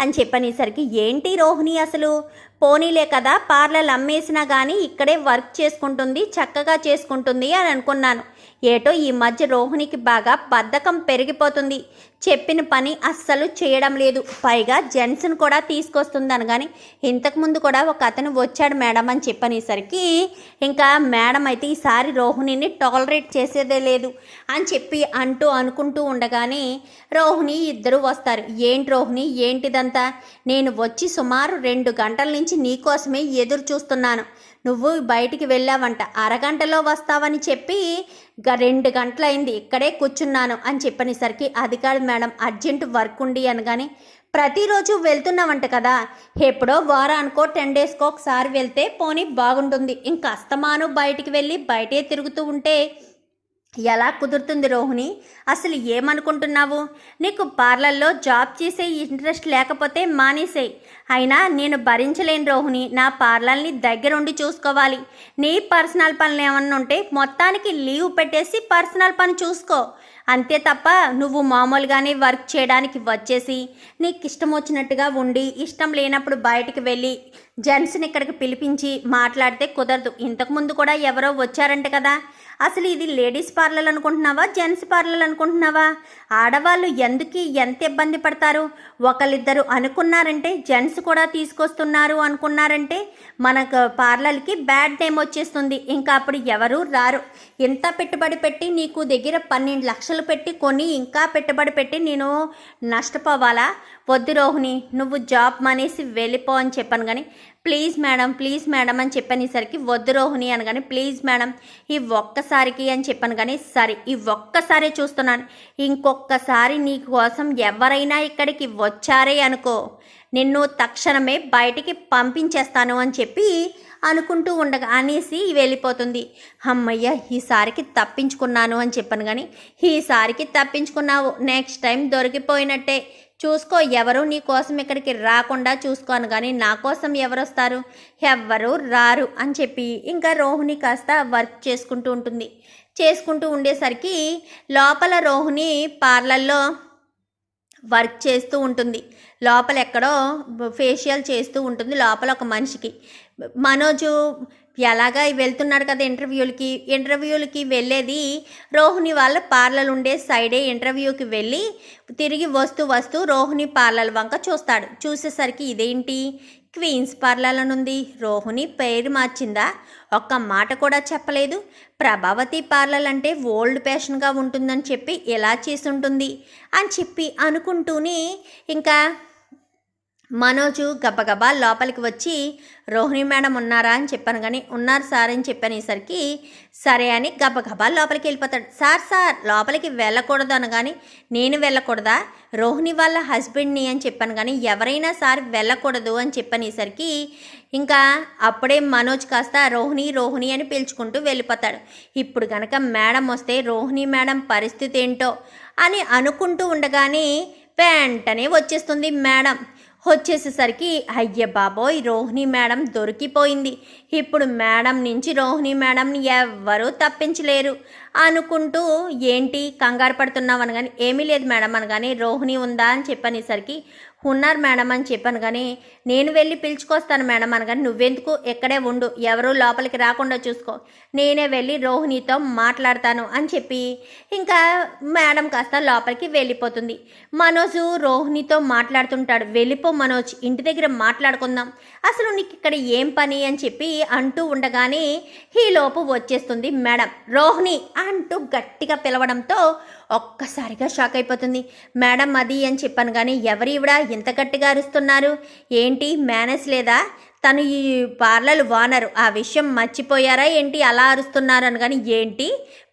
అని చెప్పనేసరికి ఏంటి రోహిణి అసలు? పోనీలే కదా పార్లర్ అమ్మేసినా కానీ ఇక్కడే వర్క్ చేసుకుంటుంది చక్కగా చేసుకుంటుంది అని అనుకున్నాను. ఏటో ఈ మధ్య రోహిణికి బాగా బద్ధకం పెరిగిపోతుంది. చెప్పిన పని అస్సలు చేయడం లేదు. పైగా జెంట్స్ని కూడా తీసుకొస్తుంది అనగాని ఇంతకుముందు కూడా ఒక అతను వచ్చాడు మేడం అని చెప్పనేసరికి ఇంకా మేడం అయితే ఈసారి రోహిణిని టాలరేట్ చేసేదే లేదు అని చెప్పి అంటూ అనుకుంటూ ఉండగానే రోహిణి ఇద్దరు వస్తారు. ఏంటి రోహిణి? ఏంటిదంతా? నేను వచ్చి సుమారు రెండు గంటల నుంచి నీకోసమే ఎదురు చూస్తున్నాను. నువ్వు బయటికి వెళ్ళావంట అరగంటలో వస్తావని చెప్పి గ రెండు గంటలైంది ఇక్కడే కూర్చున్నాను అని చెప్పనేసరికి అది కాదు మేడం అర్జెంట్ వర్క్ ఉండి అనగానే ప్రతిరోజు వెళ్తున్నావంట కదా ఎప్పుడో వారానికో టెన్ డేస్కో ఒకసారి వెళ్తే పోనీ బాగుంటుంది. ఇంకా అస్తమాను బయటికి వెళ్ళి బయటే తిరుగుతూ ఉంటే ఎలా కుదురుతుంది రోహిణి? అసలు ఏమనుకుంటున్నావు? నీకు పార్లర్లో జాబ్ చేసే ఇంట్రెస్ట్ లేకపోతే మానేసేయి. అయినా నేను భరించలేను రోహిణి. నా పార్లర్ని దగ్గరుండి చూసుకోవాలి. నీ పర్సనల్ పనులు ఏమన్నా ఉంటే మొత్తానికి లీవ్ పెట్టేసి పర్సనల్ పని చూసుకో. అంతే తప్ప నువ్వు మామూలుగానే వర్క్ చేయడానికి వచ్చేసి నీకు ఇష్టం వచ్చినట్టుగా ఉండి ఇష్టం లేనప్పుడు బయటికి వెళ్ళి జెంట్స్ని ఇక్కడికి పిలిపించి మాట్లాడితే కుదరదు. ఇంతకుముందు కూడా ఎవరో వచ్చారంట కదా. అసలు ఇది లేడీస్ పార్లర్ అనుకుంటున్నావా? జెంట్స్ పార్లర్ అనుకుంటున్నావా? ఆడవాళ్ళు ఎందుకు ఎంత ఇబ్బంది పడతారు? ఒకళ్ళిద్దరు అనుకున్నారంటే జెంట్స్ కూడా తీసుకొస్తున్నారు అనుకున్నారంటే మనకు పార్లర్కి బ్యాడ్ నేమ్ వచ్చేస్తుంది. ఇంకా అప్పుడు ఎవరు రారు. ఎంత పెట్టుబడి పెట్టి నీకు దగ్గర పన్నెండు లక్షలు పెట్టి కొని ఇంకా పెట్టుబడి పెట్టి నేను నష్టపోవాలా? వద్దు రోహిణి నువ్వు జాబ్ మానేసి వెళ్ళిపో అని చెప్పాను కానీ ప్లీజ్ మేడం ప్లీజ్ మేడం అని చెప్పనేసరికి వద్దు రోహిణి అనగానే ప్లీజ్ మేడం ఈ ఒక్కసారికి అని చెప్పాను కానీ సరే ఈ ఒక్కసారే చూస్తున్నాను. ఇంకొక్కసారి నీ కోసం ఎవరైనా ఇక్కడికి వచ్చారే అనుకో నిన్ను తక్షణమే బయటికి పంపించేస్తాను అని చెప్పి అనుకుంటూ ఉండగా అనేసి వెళ్ళిపోతుంది. అమ్మయ్య ఈసారికి తప్పించుకున్నాను అని చెప్పాను కానీ ఈసారికి తప్పించుకున్నావు. నెక్స్ట్ టైం దొరికిపోయినట్టే. చూసుకో ఎవరు నీ కోసం ఇక్కడికి రాకుండా చూసుకోను కానీ నా కోసం ఎవరు వస్తారు ఎవ్వరు రారు అని చెప్పి ఇంకా రోహిణి కాస్త వర్క్ చేసుకుంటూ ఉంటుంది. చేసుకుంటూ ఉండేసరికి లోపల రోహిణి పార్లర్లో వర్క్ చేస్తూ ఉంటుంది. లోపల ఎక్కడో ఫేషియల్ చేస్తూ ఉంటుంది లోపల ఒక మనిషికి. మనోజు ఎలాగా వెళ్తున్నాడు కదా ఇంటర్వ్యూలకి. ఇంటర్వ్యూలకి వెళ్ళేది రోహిణి వాళ్ళ పార్లర్ ఉండే సైడే ఇంటర్వ్యూకి వెళ్ళి తిరిగి వస్తూ వస్తూ రోహిణి పార్లర్ వంక చూస్తాడు. చూసేసరికి ఇదేంటి? క్వీన్స్ పార్లర్ నుండి రోహిణి పేరు మార్చిందా? ఒక్క మాట కూడా చెప్పలేదు. ప్రభావతి పార్లర్ అంటే ఓల్డ్ ఫ్యాషన్గా ఉంటుందని చెప్పి ఎలా చేసి ఉంటుంది? అని చెప్పి అనుకుంటూనే ఇంకా మనోజు గబగబా లోపలికి వచ్చి రోహిణి మేడం ఉన్నారా? అని చెప్పాను కానీ ఉన్నారు సార్ అని చెప్పనేసరికి సరే అని గబగబా లోపలికి వెళ్ళిపోతాడు. సార్ సార్ లోపలికి వెళ్ళకూడదు అనగాని నేను వెళ్ళకూడదా? రోహిణి వాళ్ళ హస్బెండ్ని అని చెప్పాను కానీ ఎవరైనా సార్ వెళ్ళకూడదు అని చెప్పనేసరికి ఇంకా అప్పుడే మనోజ్ కాస్త రోహిణి రోహిణి అని పిలుచుకుంటూ వెళ్ళిపోతాడు. ఇప్పుడు కనుక మేడం వస్తే రోహిణి మేడం పరిస్థితి ఏంటో? అని అనుకుంటూ ఉండగానే వెంటనే వచ్చేస్తుంది మేడం. వచ్చేసేసరికి అయ్య బాబోయ్ రోహిణి మేడం దొరికిపోయింది. ఇప్పుడు మేడం నుంచి రోహిణి మేడంని ఎవ్వరూ తప్పించలేరు. అనుకుంటూ ఏంటి కంగారు పడుతున్నావు అనగాని ఏమీ లేదు మేడం అనగాని రోహిణి ఉందా అని చెప్పనేసరికి ఉన్నారు మేడం అని చెప్పాను కానీ నేను వెళ్ళి పిలుచుకొస్తాను మేడం అనగాని నువ్వెందుకు ఎక్కడే ఉండు ఎవరూ లోపలికి రాకుండా చూసుకో. నేనే వెళ్ళి రోహిణితో మాట్లాడతాను అని చెప్పి ఇంకా మేడం కాస్త లోపలికి వెళ్ళిపోతుంది. మనోజు రోహిణితో మాట్లాడుతుంటాడు. వెళ్ళిపో మనోజ్ ఇంటి దగ్గర మాట్లాడుకుందాం. అసలు నీకు ఇక్కడ ఏం పని అని చెప్పి అంటూ ఉండగానే ఈలోపు వచ్చేస్తుంది మేడం. రోహిణి అంటూ గట్టిగా పిలవడంతో ఒక్కసారిగా షాక్ అయిపోతుంది. మేడం అది అని చెప్పాను కానీ ఎవరివిడా ఇంత గట్టిగా అరుస్తున్నారు? ఏంటి? మేనేజ్ లేదా? తను ఈ పార్లర్ ఓనరు ఆ విషయం మర్చిపోయారా? ఏంటి? అలా అరుస్తున్నారు అని కానీ ఏంటి?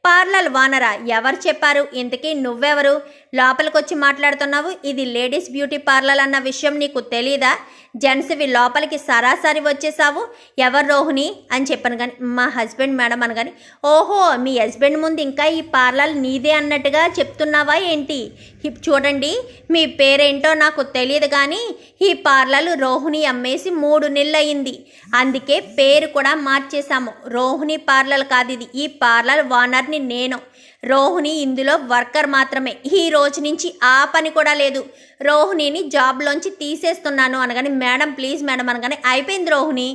పార్లర్ వానరా. ఎవరు చెప్పారు? ఇంతకీ నువ్వెవరు? లోపలికి వచ్చి మాట్లాడుతున్నావు? ఇది లేడీస్ బ్యూటీ పార్లర్ అన్న విషయం నీకు తెలీదా? జెంట్స్వి లోపలికి సరాసరి వచ్చేసావు ఎవరు రోహిణి? అని చెప్పాను కానీ మా హస్బెండ్ మేడం అని కానీ ఓహో మీ హస్బెండ్ ముందు ఇంకా ఈ పార్లర్ నీదే అన్నట్టుగా చెప్తున్నావా ఏంటి? చూడండి మీ పేరేంటో నాకు తెలియదు కానీ ఈ పార్లర్ రోహిణి అమ్మేసి మూడు నెలలు అయింది అందుకే పేరు కూడా మార్చేశాము. రోహిణి పార్లర్ కాదు ఇది. ఈ పార్లర్ ఓనర్ని నేను. రోహిణి ఇందులో వర్కర్ మాత్రమే. ఈ రోజు నుంచి ఆ పని కూడా లేదు. రోహిణిని జాబ్లోంచి తీసేస్తున్నాను అనగానే మేడం ప్లీజ్ మేడం అనగానే అయిపోయింది రోహిణి.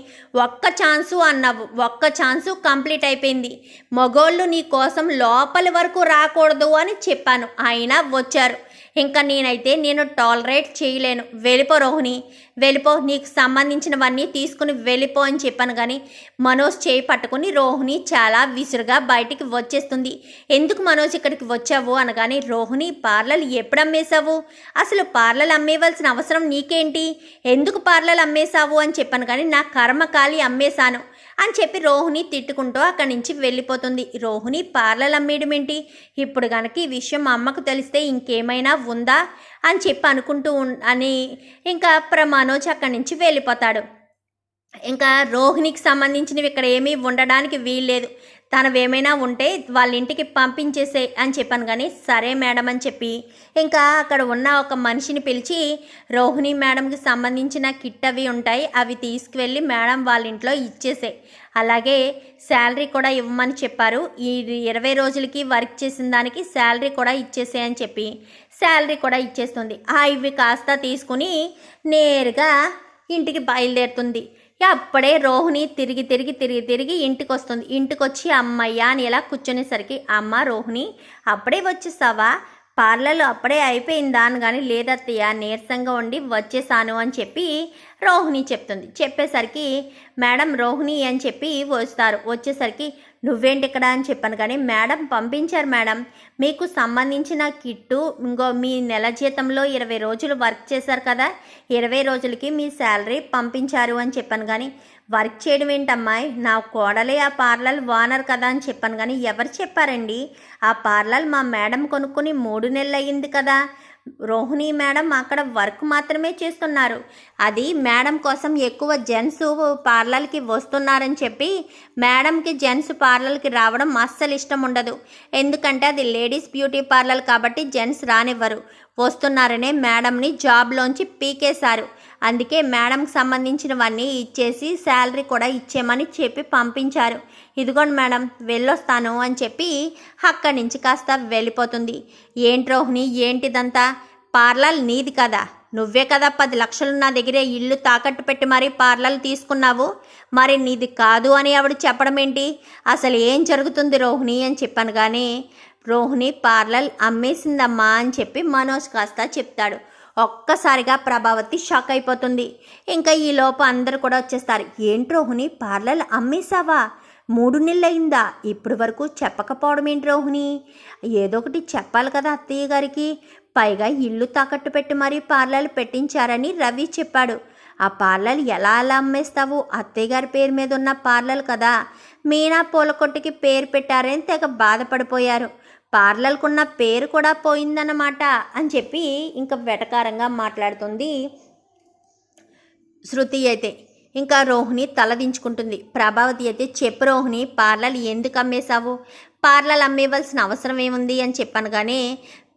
ఒక్క ఛాన్సు అన్నావు. ఒక్క ఛాన్సు కంప్లీట్ అయిపోయింది. మగోళ్ళు నీ కోసం లోపలి వరకు రాకూడదు అని చెప్పాను. అయినా వచ్చారు. ఇంకా నేనైతే నేను టాలరేట్ చేయలేను. వెళ్ళిపో రోహిణి వెళ్ళిపో. నీకు సంబంధించినవన్నీ తీసుకుని వెళ్ళిపో అని చెప్పాను కానీ మనోజ్ చేయి పట్టుకుని రోహిణి చాలా విసురుగా బయటికి వచ్చేస్తుంది. ఎందుకు మనోజ్ ఇక్కడికి వచ్చావు అనగానే రోహిణి పార్లర్ ఎప్పుడు అమ్మేశావు? అసలు పార్లర్ అమ్మేవలసిన అవసరం నీకేంటి? ఎందుకు పార్లలు అమ్మేశావు అని చెప్పాను కానీ నా కర్మకాలి అమ్మేశాను. అని చెప్పి రోహిణి తిట్టుకుంటూ అక్కడి నుంచి వెళ్ళిపోతుంది. రోహిణి పార్లర్ అమ్మేయడం ఏంటి ఇప్పుడు కనుక ఈ విషయం మా అమ్మకు తెలిస్తే ఇంకేమైనా ఉందా? అని చెప్పి అనుకుంటూ అని ఇంకా ప్ర మనోజ్ అక్కడి నుంచి వెళ్ళిపోతాడు. ఇంకా రోహిణికి సంబంధించినవి ఇక్కడ ఏమీ ఉండడానికి వీల్లేదు. తనవేమైనా ఉంటే వాళ్ళ ఇంటికి పంపించేసే అని చెప్పాను కానీ సరే మేడం అని చెప్పి ఇంకా అక్కడ ఉన్న ఒక మనిషిని పిలిచి రోహిణి మేడంకి సంబంధించిన కిట్ అవి ఉంటాయి అవి తీసుకువెళ్ళి మేడం వాళ్ళ ఇంట్లో ఇచ్చేసే. అలాగే శాలరీ కూడా ఇవ్వమని చెప్పారు. ఈ ఇరవై రోజులకి వర్క్ చేసిన దానికి శాలరీ కూడా ఇచ్చేసే అని చెప్పి శాలరీ కూడా ఇచ్చేస్తుంది. ఆ ఇవి కాస్త తీసుకుని నేరుగా ఇంటికి బయలుదేరుతుంది. అప్పుడే రోహిణి తిరిగి తిరిగి తిరిగి తిరిగి ఇంటికి వస్తుంది ఇంటికి వచ్చి అమ్మయ్య అని ఇలా కూర్చునేసరికి అమ్మ రోహిణి అప్పుడే వచ్చేసావా? పార్లర్లో అప్పుడే అయిపోయిందా? అని కానీ లేదత్తయ్య నీరసంగా ఉండి వచ్చేసాను అని చెప్పి రోహిణి చెప్తుంది. చెప్పేసరికి మేడం రోహిణి అని చెప్పి వస్తారు. వచ్చేసరికి నువ్వేంటి ఇక్కడ అని చెప్పాను కానీ మేడం పంపించారు మేడం. మీకు సంబంధించిన కిట్టు ఇంకో మీ నెల జీతంలో ఇరవై రోజులు వర్క్ చేశారు కదా. ఇరవై రోజులకి మీ శాలరీ పంపించారు అని చెప్పాను కానీ వర్క్ చేయడం ఏంటమ్మాయి నా కోడలే ఆ పార్లర్ ఓనర్ కదా అని చెప్పాను కానీ ఎవరు చెప్పారండి? ఆ పార్లర్ మా మేడం కొనుక్కొని మూడు నెలలు అయ్యింది కదా. రోహిణి మేడం అక్కడ వర్క్ మాత్రమే చేస్తున్నారు. అది మేడం కోసం ఎక్కువ జెంట్స్ పార్లర్కి వస్తున్నారని చెప్పి మేడంకి జెంట్స్ పార్లర్కి రావడం అస్సలు ఇష్టం ఉండదు. ఎందుకంటే అది లేడీస్ బ్యూటీ పార్లర్ కాబట్టి జెంట్స్ రానివ్వరు. వస్తున్నారనే మేడంని జాబ్లోంచి పీకేశారు. అందుకే మేడంకి సంబంధించినవన్నీ ఇచ్చేసి శాలరీ కూడా ఇచ్చేమని చెప్పి పంపించారు. ఇదిగోండి మేడం వెళ్ళొస్తాను అని చెప్పి అక్కడి నుంచి కాస్త వెళ్ళిపోతుంది. ఏంటి రోహిణి ఏంటిదంతా? పార్లర్ నీది కదా. నువ్వే కదా పది లక్షలు నా దగ్గరే ఇల్లు తాకట్టు పెట్టి మరీ పార్లర్ తీసుకున్నావు? మరి నీది కాదు అని ఆవిడ చెప్పడం ఏంటి? అసలు ఏం జరుగుతుంది రోహిణి అని చెప్పాను కానీ రోహిణి పార్లర్ అమ్మేసిందమ్మా అని చెప్పి మనోజ్ కాస్త చెప్తాడు. ఒక్కసారిగా ప్రభావతి షాక్ అయిపోతుంది. ఇంకా ఈ లోపు అందరూ కూడా వచ్చేస్తారు. ఏంటి రోహిణి పార్లర్ అమ్మేశావా? మూడు నెలలైందా ఇప్పుడు వరకు చెప్పకపోవడం ఏంటి రోహిణి? ఏదో ఒకటి చెప్పాలి కదా అత్తయ్య గారికి. పైగా ఇల్లు తాకట్టు పెట్టి మరీ పార్లర్లు పెట్టించారని రవి చెప్పాడు. ఆ పార్లర్లు ఎలా అలా అమ్మేస్తావు? అత్తయ్య గారి పేరు మీద ఉన్న పార్లర్లు కదా. మీనా పూల కొట్టుకి పేరు పెట్టారని తెగ బాధపడిపోయారు. పార్లర్కున్న పేరు కూడా పోయిందన్నమాట అని చెప్పి ఇంకా వెటకారంగా మాట్లాడుతుంది శృతి అయితే. ఇంకా రోహిణి తలదించుకుంటుంది ప్రభావతి అయితే చెప్పు రోహిణి పార్లర్ ఎందుకు అమ్మేశావు? పార్లర్ అమ్మేవలసిన అవసరం ఏముంది? అని చెప్పాను కానీ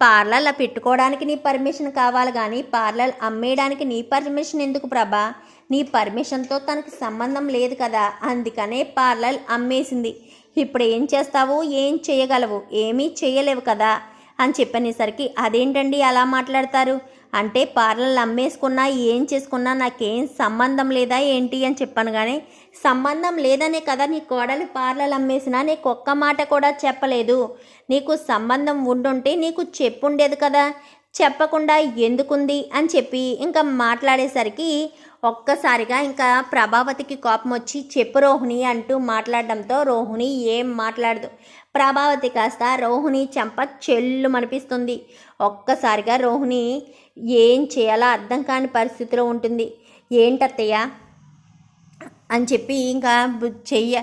పార్లర్లో పెట్టుకోవడానికి నీ పర్మిషన్ కావాలి కానీ పార్లర్ అమ్మేయడానికి నీ పర్మిషన్ ఎందుకు ప్రభా? నీ పర్మిషన్తో తనకి సంబంధం లేదు కదా? అందుకనే పార్లర్ అమ్మేసింది. ఇప్పుడు ఏం చేస్తావు? ఏం చేయగలవు? ఏమీ చేయలేవు కదా? అని చెప్పనేసరికి అదేంటండి అలా మాట్లాడతారు? అంటే పార్లర్లు అమ్మేసుకున్నా ఏం చేసుకున్నా నాకేం సంబంధం లేదా ఏంటి? అని చెప్పాను కానీ సంబంధం లేదనే కదా నీ కోడలి పార్లర్లు అమ్మేసినా నీకు ఒక్క మాట కూడా చెప్పలేదు. నీకు సంబంధం ఉండుంటే నీకు చెప్పుండేది కదా? చెప్పకుండా ఎందుకుంది? అని చెప్పి ఇంకా మాట్లాడేసరికి ఒక్కసారిగా ఇంకా ప్రభావతికి కోపం వచ్చి చెప్పు రోహిణి అంటూ మాట్లాడడంతో రోహిణి ఏం మాట్లాడదు. ప్రభావతి కాస్త రోహిణి చెంప చెల్లు మనిపిస్తుంది ఒక్కసారిగా రోహిణి ఏం చేయాలో అర్థం కాని పరిస్థితిలో ఉంటుంది. ఏంటత్తయ్య? అని చెప్పి ఇంకా చెయ్య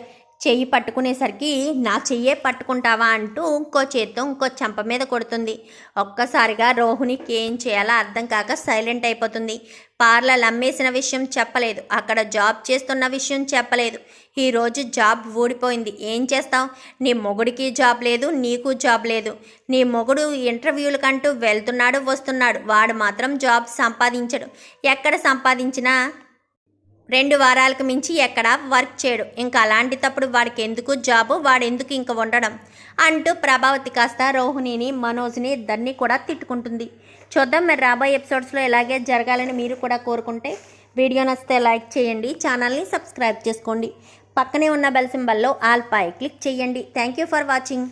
చెయ్యి పట్టుకునేసరికి నా చెయ్యే పట్టుకుంటావా? అంటూ ఇంకో చేత్తో ఇంకో చెంప మీద కొడుతుంది. ఒక్కసారిగా రోహిణికి ఏం చేయాలో అర్థం కాక సైలెంట్ అయిపోతుంది. పార్లర్ అమ్మేసిన విషయం చెప్పలేదు. అక్కడ జాబ్ చేస్తున్న విషయం చెప్పలేదు. ఈరోజు జాబ్ ఊడిపోయింది. ఏం చేస్తావు? నీ మొగుడికి జాబ్ లేదు నీకు జాబ్ లేదు. నీ మొగుడు ఇంటర్వ్యూలకంటూ వెళ్తున్నాడు వస్తున్నాడు. వాడు మాత్రం జాబ్ సంపాదించడు. ఎక్కడ సంపాదించినా రెండు వారాలకు మించి ఎక్కడ వర్క్ చేయడు. ఇంకా అలాంటి తప్పుడు వాడికి ఎందుకు జాబు? వాడెందుకు ఇంక ఉండడం అంటూ ప్రభావతి కాస్త రోహిణిని మనోజ్ని ఇద్దరిని కూడా తిట్టుకుంటుంది. చూద్దాం మరి రాబోయే ఎపిసోడ్స్లో ఎలాగే జరగాలని మీరు కూడా కోరుకుంటే వీడియో నచ్చితే లైక్ చేయండి ఛానల్ని సబ్స్క్రైబ్ చేసుకోండి. పక్కనే ఉన్న బెల్ సింబల్లో ఆల్ పై క్లిక్ చేయండి. Thank you for watching.